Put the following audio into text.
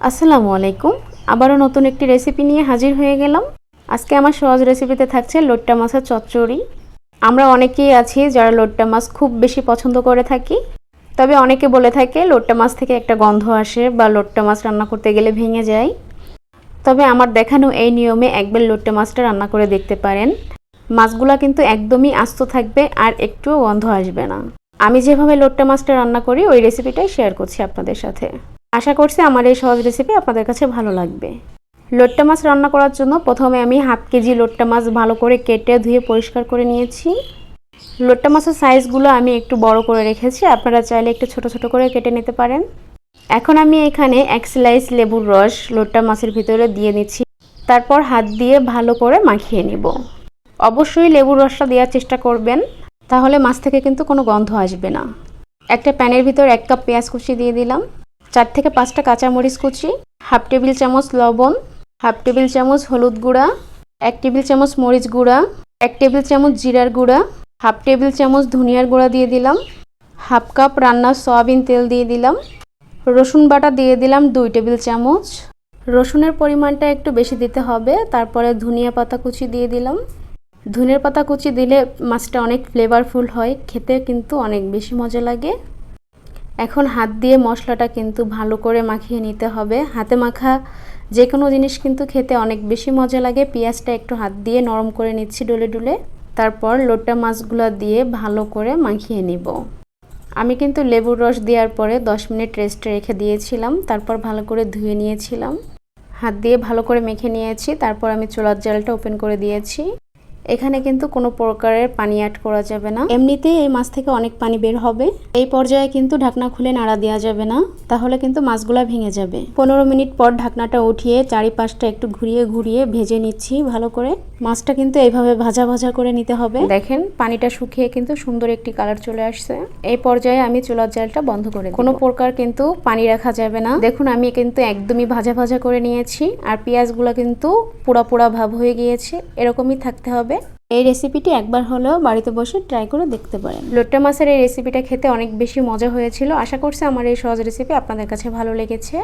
আসসালামু আলাইকুম। আবারও নতুন একটি রেসিপি নিয়ে হাজির হয়ে গেলাম। আজকে আমার সহজ রেসিপিতে থাকছে লোট্টা মাছের চচ্চড়ি। আমরা অনেকেই আছি যারা লোট্টা মাছ খুব বেশি পছন্দ করে থাকি। তবে অনেকে বলে থাকে লোট্টা মাছ থেকে একটা গন্ধ আসে বা লোট্টা মাছ রান্না করতে গেলে ভেঙে যায়। তবে আমার দেখানো এই নিয়মে একবার লোট্টা মাছটা রান্না করে দেখতে পারেন। মাছগুলা কিন্তু একদমই আস্ত থাকবে আর একটুও গন্ধ আসবে না। আমি যেভাবে লোট্টা মাছটা রান্না করি, ওই রেসিপিটাই শেয়ার করছি আপনাদের সাথে। আশা করছি আমার এই সহজ রেসিপি আপনাদের কাছে ভালো লাগবে। লোট্টা মাছ রান্না করার জন্য প্রথমে আমি হাফ কেজি লোট্টা মাছ ভালো করে কেটে ধুয়ে পরিষ্কার করে নিয়েছি। লোট্টা মাছের সাইজগুলো আমি একটু বড় করে রেখেছি, আপনারা চাইলে একটু ছোট ছোট করে কেটে নিতে পারেন। এখন আমি এখানে এক স্লাইস লেবুর রস লোট্টা মাছের ভিতরে দিয়ে নিচ্ছি। তারপর হাত দিয়ে ভালো করে মাখিয়ে নিব। অবশ্যই লেবুর রসটা দেওয়ার চেষ্টা করবেন, তাহলে মাছ থেকে কিন্তু কোনো গন্ধ আসবে না। একটা প্যানের ভিতর এক কাপ পেঁয়াজ কুচি দিয়ে দিলাম। চার থেকে পাঁচটা কাঁচামরিচ কুচি, হাফ টেবিল চামচ লবণ, হাফ টেবিল চামচ হলুদ গুঁড়া, এক টেবিল চামচ মরিচ গুঁড়া, এক টেবিল চামচ জিরার গুঁড়া, হাফ টেবিল চামচ ধনিয়ার গুঁড়া দিয়ে দিলাম, হাফ কাপ রান্নার সয়াবিন তেল দিয়ে দিলাম, রসুন বাটা দিয়ে দিলাম দুই টেবিল চামচ। রসুনের পরিমাণটা একটু বেশি দিতে হবে, তারপরে ধনিয়া পাতা কুচি দিয়ে দিলাম। ধনের পাতা কুচি দিলে মাছটা অনেক ফ্লেভারফুল হয়, খেতে কিন্তু অনেক বেশি মজা লাগে। এখন হাত দিয়ে মশলাটা কিন্তু ভালো করে মাখিয়ে নিতে হবে। হাতে মাখা যে কোনো জিনিস কিন্তু খেতে অনেক বেশি মজা লাগে। পেঁয়াজটা একটু হাত দিয়ে নরম করে নিচ্ছি ডুলে ডুলে। তারপর লোটা মাছগুলো দিয়ে ভালো করে মাখিয়ে নিব। আমি কিন্তু লেবুর রস দেওয়ার পরে 10 মিনিট রেস্টে রেখে দিয়েছিলাম। তারপর ভালো করে ধুয়ে নিয়েছিলাম। হাত দিয়ে ভালো করে মেখে নিয়েছি। তারপর আমি চুলার জালটা ওপেন করে দিয়েছি। এখানে কিন্তু কোনো প্রকারের পানি অ্যাড করা যাবে না। এমনিতেই এই মাছ থেকে অনেক পানি বের হবে। এই পর্যায়ে কিন্তু ঢাকনা খুলে নাড়া দেওয়া যাবে না। তাহলে কিন্তু মাছগুলা ভেঙে যাবে। পনেরো মিনিট পর ঢাকনাটা উঠিয়ে চারিপাশটা একটু ঘুরিয়ে ঘুরিয়ে ভেজে নিচ্ছি ভালো করে। মাছটা কিন্তু এইভাবে ভাজা ভাজা করে নিতে হবে। দেখেন, পানিটা শুকিয়ে কিন্তু সুন্দর একটি কালার চলে আসছে। এই পর্যায়ে আমি চুলার জালটা বন্ধ করে কোনো প্রকার কিন্তু পানি রাখা যাবে না। দেখুন, আমি কিন্তু একদমই ভাজা ভাজা করে নিয়েছি। আর পেঁয়াজগুলো কিন্তু পোড়া পোড়া ভাব হয়ে গিয়েছে। এরকমই থাকতে হবে। এই রেসিপিটি একবার হলেও বাড়িতে বসে ট্রাই করে দেখতে পারেন। লোট্টা মাছের এই রেসিপিটা খেতে অনেক বেশি মজা হয়েছিল। আশা করছি আমার এই সহজ রেসিপি আপনাদের কাছে ভালো লেগেছে।